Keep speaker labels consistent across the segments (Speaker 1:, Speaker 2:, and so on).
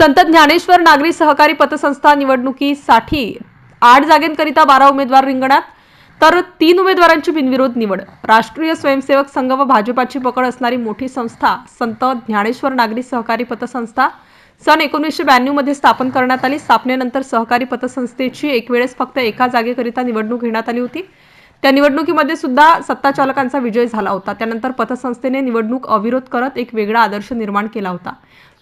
Speaker 1: संत ज्ञानेश्वर नागरी सहकारी पतसंस्था निवडणुकीसाठी आठ जागेंकरिता बारा उमेदवार रिंगणात तर तीन उमेदवारांची बिनविरोध निवड. राष्ट्रीय स्वयंसेवक संघ व भाजपाची पकड असणारी मोठी संस्था संत ज्ञानेश्वर नागरी सहकारी पतसंस्था सन एकोणीसशे ब्याण्णवमध्ये स्थापन करण्यात आली. स्थापनेनंतर सहकारी पतसंस्थेची एक वेळेस फक्त एका जागेकरिता निवडणूक घेण्यात आली होती. त्या निवडणुकीमध्ये सुद्धा सत्ता चालकांचा विजय झाला होता. त्यानंतर पतसंस्थेने निवडणूक अविरोध करत एक वेगळा आदर्श निर्माण केला होता.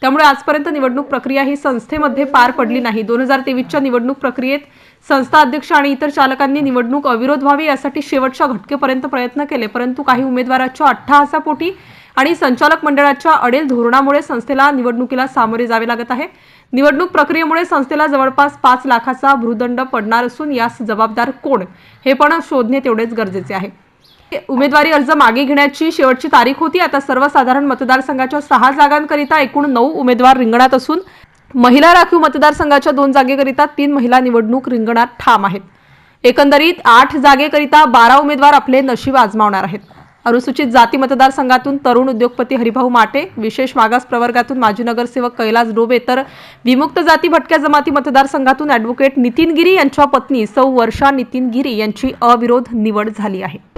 Speaker 1: त्यामुळे आजपर्यंत निवडणूक प्रक्रिया ही संस्थेमध्ये पार पडली नाही. दोन हजार तेवीसच्या निवडणूक प्रक्रियेत संस्था अध्यक्ष आणि इतर चालकांनी निवडणूक अविरोध व्हावी यासाठी शेवटच्या घटकेपर्यंत प्रयत्न केले परंतु काही उमेदवाराच्या अट्टहासापोटी आणि संचालक मंडळाच्या अडेल धोरणामुळे संस्थेला निवडणुकीला सामोरे जावे लागत आहे. निवडणूक प्रक्रियेमुळे संस्थेला जवळपास पाच लाखाचा भूदंड पडणार असून यास जबाबदार कोण? हे पण शोधणे तेवढेच गरजेचे आहे. उमेदवारी अर्ज मागे घेण्याची शेवटची तारीख होती. आता सर्वसाधारण मतदारसंघाच्या सहा जागांकरिता एकूण नऊ उमेदवार रिंगणात असून महिला राखीव मतदारसंघाच्या दोन जागेकरिता तीन महिला निवडणूक रिंगणात ठाम आहेत. एकंदरीत आठ जागेकरिता बारा उमेदवार आपले नशीब आजमावणार आहेत. अनुसूचित जाती मतदारसंघातून तरुण उद्योगपती हरिभाऊ माटे विशेष मागास प्रवर्गातून माजी नगरसेवक कैलास डोबे तर विमुक्त जाती भटक्या जमाती मतदारसंघातून ॲडव्होकेट नितीन गिरी यांच्या पत्नी सौ वर्षा नितीन गिरी यांची अविरोध निवड झाली आहे.